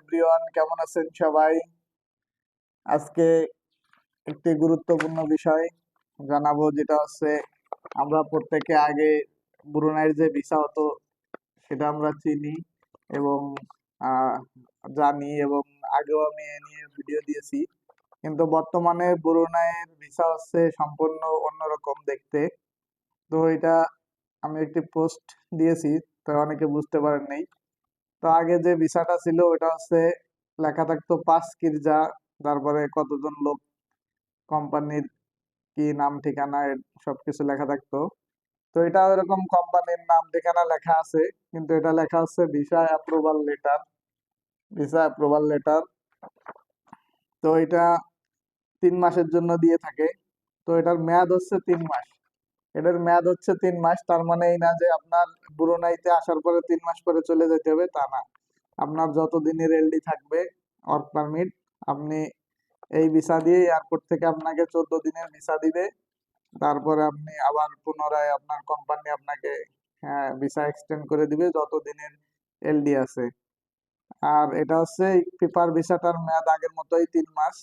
Everyone কেমন আছেন সবাই? আজকে একটি গুরুত্বপূর্ণ বিষয় জানাব, যেটা হচ্ছে আমরা প্রত্যেকে আগে ব্রুনাইয়ের যে ভিসা হতো, সেটা আমরা চিনি এবং জানি এবং আগেও আমি এ নিয়ে ভিডিও দিয়েছি। কিন্তু বর্তমানে ব্রুনাইয়ের ভিসা হচ্ছে সম্পূর্ণ অন্যরকম দেখতে। তো এটা আমি একটি পোস্ট দিয়েছি, তো অনেকে বুঝতে পারেন নাই। তো আগে যে ভিসাটা ছিল ওটা হচ্ছে লেখা থাকতো পাঁচ কিরজা তারপরে কতজন লোক, কোম্পানির কি নাম, ঠিকানা সবকিছু লেখা থাকতো। তো এটা এরকম কোম্পানির নাম, ঠিকানা লেখা আছে, কিন্তু এটা লেখা হচ্ছে visa approval letter visa approval letter তো এটা তিন মাসের জন্য দিয়ে থাকে। তো এটার মেয়াদ হচ্ছে তিন মাস। এটার মেয়াদ হচ্ছে তিন মাস, তার মানে এই না যে আপনার ব্রুনাইতে আসার পরে তিন মাস পরে চলে যেতে হবে, তা না। আপনার যত দিনের এলডি থাকবে ওয়ার্ক পারমিট আপনি এই ভিসা দিয়ে এয়ারপোর্ট থেকে আপনাকে চোদ্দ দিনের ভিসা দিবে। তারপরে আপনি আবার পুনরায় আপনার কোম্পানি আপনাকে হ্যাঁ ভিসা এক্সটেন্ড করে দিবে যত দিনের এলডি আছে। আর এটা হচ্ছে পেপার ভিসাটার মেয়াদ আগের মতোই তিন মাস।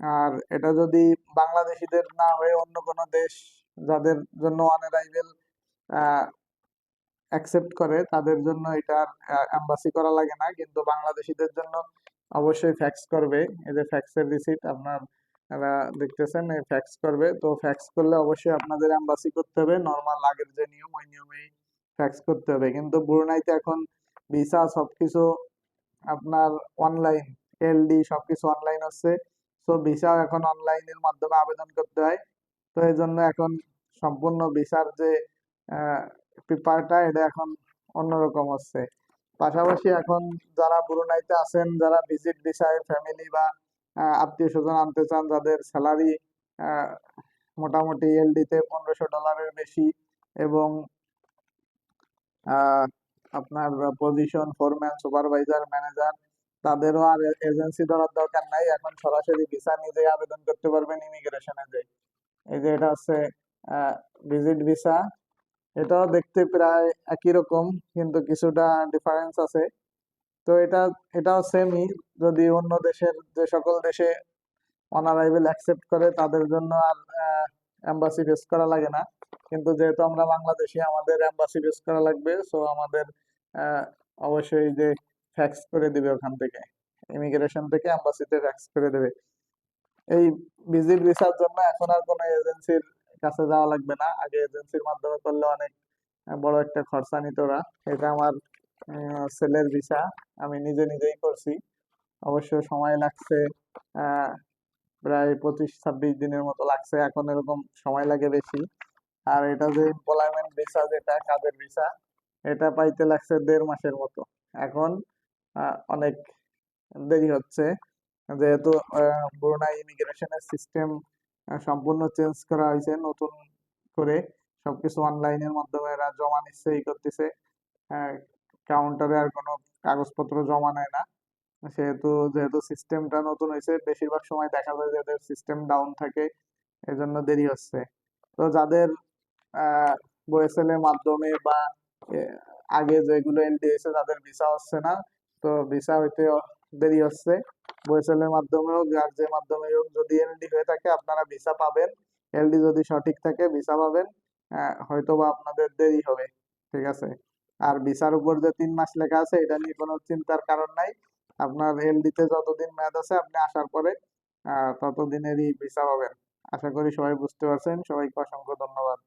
আর এটা যদি বাংলাদেশিদের না হয়ে অন্য কোনো দেশ যাদের জন্য অনারাইভেল অ্যাকসেপ্ট করে, তাদের জন্য এটার এম্বাসি করা লাগে না। কিন্তু বাংলাদেশিদের জন্য অবশ্যই ফ্যাক্স করবে। এই যে ফ্যাক্সের রিসিট আপনার দেখতেছেন, এই ফ্যাক্স করবে। তো ফ্যাক্স করলে অবশ্যই আপনাদের এম্বাসি করতে হবে। নর্মাল আগের যে নিয়ম, ওই নিয়মেই ফ্যাক্স করতে হবে। কিন্তু ব্রুনাইতে এখন ভিসা সবকিছু আপনার অনলাইন এলডি সবকিছু অনলাইন হচ্ছে। তো ভিসা এখন অনলাইনের মাধ্যমে আবেদন করতে হয়। তো এই জন্য এখন সম্পূর্ণ বিচার যে পেপারটা, এটা এখন অন্যরকম হচ্ছে। পাশাপাশি এখন যারা ব্রুনাইতে আছেন, যারা ভিজিট ভিসায় ফ্যামিলি বা আত্মীয় স্বজন আনতে চান, যাদের স্যালারি মোটামুটি এলডিতে পনেরোশো ডলারের বেশি এবং আপনার পজিশন ফোরম্যান সুপারভাইজার ম্যানেজার তাদেরও আর এজেন্সি ধরার দরকার নাই। এখন সরাসরি ভিসা নিজেই আবেদন করতে পারবেন ইমিগ্রেশনে যে এই যে এটা হচ্ছে ভিজিট ভিসা এটাও দেখতে প্রায় একই রকম, কিন্তু কিছুটা ডিফারেন্স আছে। তো এটা, এটাও সেমই যদি অন্য দেশের, যে সকল দেশে অনারাইভেল অ্যাকসেপ্ট করে, তাদের জন্য আর এম্বাসি ফেস করা লাগে না। কিন্তু যেহেতু আমরা বাংলাদেশি, আমাদের এম্বাসি ফেস করা লাগবে সো আমাদের অবশ্যই যে ফ্যাক্স করে দিবে ওখান থেকে ইমিগ্রেশন থেকে এম্বাসিতে ফ্যাক্স করে দেবে। এই ভিজিট ভিসার জন্য এখন আর কোনো এজেন্সির কাছে যাওয়া লাগবে না। আগে এজেন্সির মাধ্যমে করলে অনেক বড় একটা খরচা নিত ওরা। এটা আমার সেলের ভিসা আমি নিজে নিজেই করছি। অবশ্য সময় লাগছে প্রায় পঁচিশ ছাব্বিশ দিনের মতো লাগছে। এখন এরকম সময় লাগে বেশি। আর এটা যে এমপ্লয়মেন্ট ভিসা যেটা, কাজের ভিসা এটা পাইতে লাগছে দেড় মাসের মতো। এখন অনেক দেরি হচ্ছে। যেহেতু ব্রুনাই ইমিগ্রেশনের সিস্টেম সম্পূর্ণ চেঞ্জ করা হয়েছে নতুন করে। সবকিছু অনলাইনের মাধ্যমে এরা জমা নিচ্ছে, ই করতেছে। কাউন্টারে আর কোনো কাগজপত্র জমা নেয় না। সেহেতু, যেহেতু সিস্টেমটা নতুন হয়েছে, বেশিরভাগ সময় দেখা যায় যাদের সিস্টেম ডাউন থাকে, এজন্য দেরি হচ্ছে। তো যাদের এর মাধ্যমে বা আগে যেগুলো এলডি হয়েছে তাদের ভিসা হচ্ছে না, তো ভিসা হইতে দেরি হচ্ছে। এর মাধ্যমে হোক যার যে মাধ্যমে হোক যদি এলডি হয়ে থাকে, আপনারা ভিসা পাবেন। এলডি যদি সঠিক থাকে ভিসা পাবেন। হয়তো বা আপনাদের দেরি হবে, ঠিক আছে? আর ভিসার উপর যে তিন মাস লেখা আছে, এটা নিয়ে কোনো চিন্তার কারণ নাই। আপনার এলডিতে যতদিন মেয়াদ আছে, আপনি আসার পরে ততদিনেরই ভিসা পাবেন। আশা করি সবাই বুঝতে পারছেন। সবাইকে অসংখ্য ধন্যবাদ।